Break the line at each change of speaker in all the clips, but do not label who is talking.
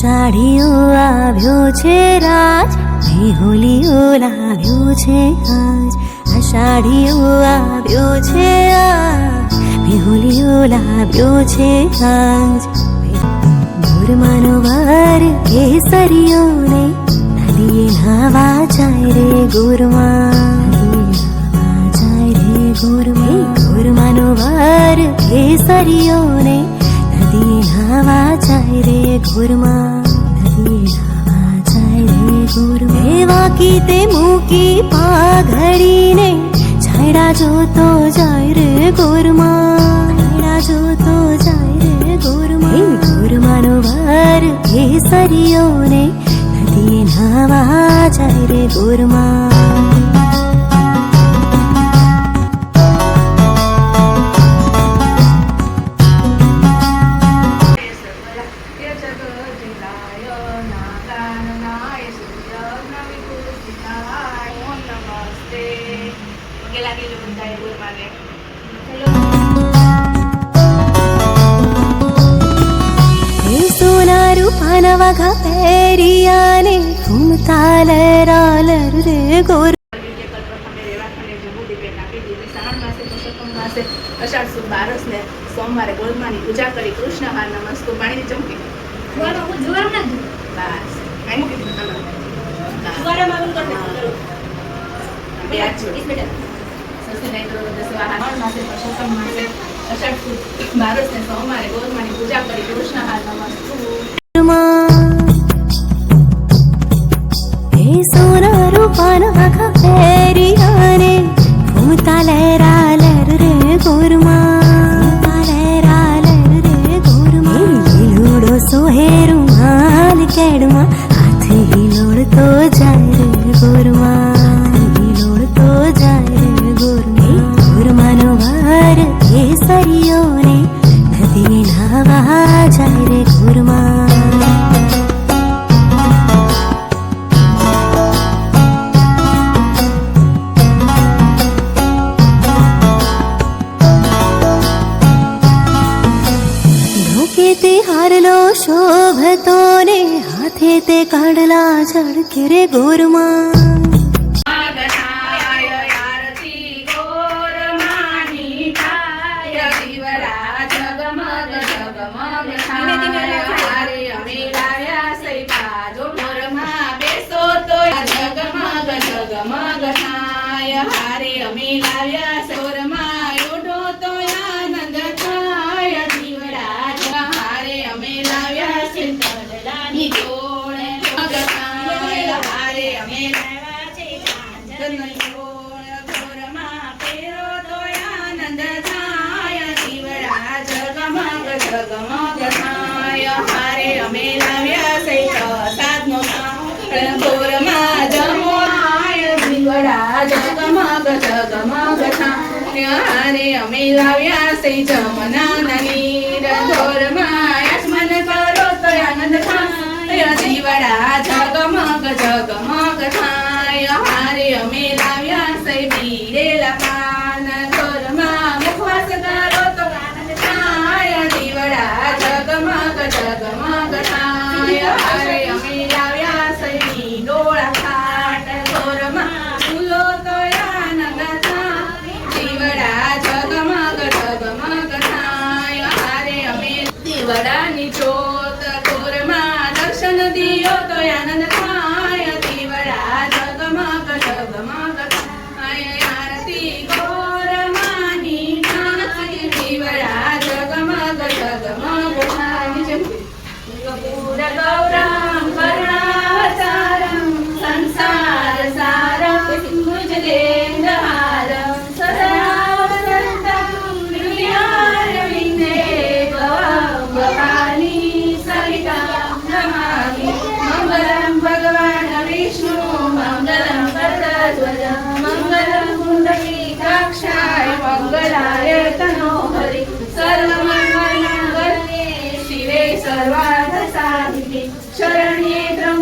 અષાઢીઓ આવ્યો છે રાજ, મેહોલીઓ લાવ્યો છે આજ. અષાઢીઓ આવ્યો છે આજ, મેહોલીઓ લાવ્યો છે આજ. ગુરમાનો વાર કેસરીઓને નદીએ નાવા જાય રે ગુરમા જાય રે ગુરમા ગુરમાનો વાર કેસરીઓને नदी हावा चाहि रे घुरमा नदी हावा चाहि रे घुरमा देवाकी ते मुकी पाघडीने छाइडा जो तो जाय रे घुरमा छाइडा जो तो जाय रे घुरमा घुरमानो भर हे सरियोने नदी हावा चाहि रे घुरमा જાય રે ગુરમા એ સોના રૂપાના વાઘા પેરિયાને ઘૂમતા લહેરાલ રે ગોર
અષાઢ સુદ બારસ સોમવારે ગોળમાની પૂજા કરી કૃષ્ણ હાર નમસ્તુ પાણીની ચમકી. બસ. કાંઈ મૂકી દીધું તમે. સસને તો દસવા હાથ માસે પરસોત્તમ માસે અષાઢ સુદ બારસ ને સોમવારે
રે ગોરમા ઢોકે તે હારલો ने ગોરમાં.
માગણાય આરતી ગોરમાની થાય દીવડા જગમગ જગમગ થાય. હારે અમે લાવ્યા સૈપા જો મોરમાં બેસો તો જગમગ જગમગ થાય હારે અમે લાવ્યા સોરમાં ઓઢો તો આનંદ થાય દીવડા જ- હારે અમે લાવ્યા સિંધલાની જોડે જગ થાય હારે અમે લાવ્યા છે કાંચનની જોડ ઘોરમાં પહેરો તો આનંદ થાય દીવડા જગમગ હારે અમે લાવ્યા સે જમના નની ઘોરમાં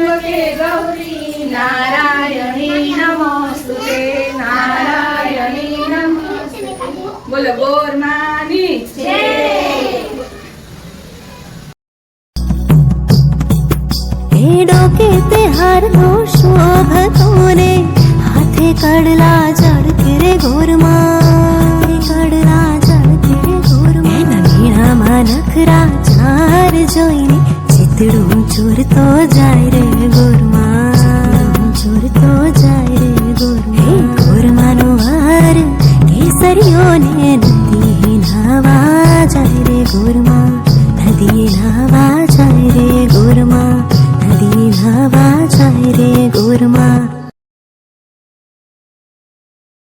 ત્રંબકે ગૌરી નારાયણી નમોસ્તુતે નારાયણી નમોસ્તુતે. બોલો ગોર માની.
એ ડોકે તે શોભતો ને હાથે કડલા ઝળકે રે ગોરમાં કડલા ઝળકે રે ગોરમાં એના મીણામાં નખરા ચાર જોઈને ચિતડું ચોરતો જાય રે ગોરમાં ચોરતો જાય રે ગોરમાં હે ગોરમાનો હાર કેસરીઓને નદી નાવા જાય રે ગોરમાં નદી નાવા જાય રે ગોરમાં નદી નાવા જાય રે ગોરમાં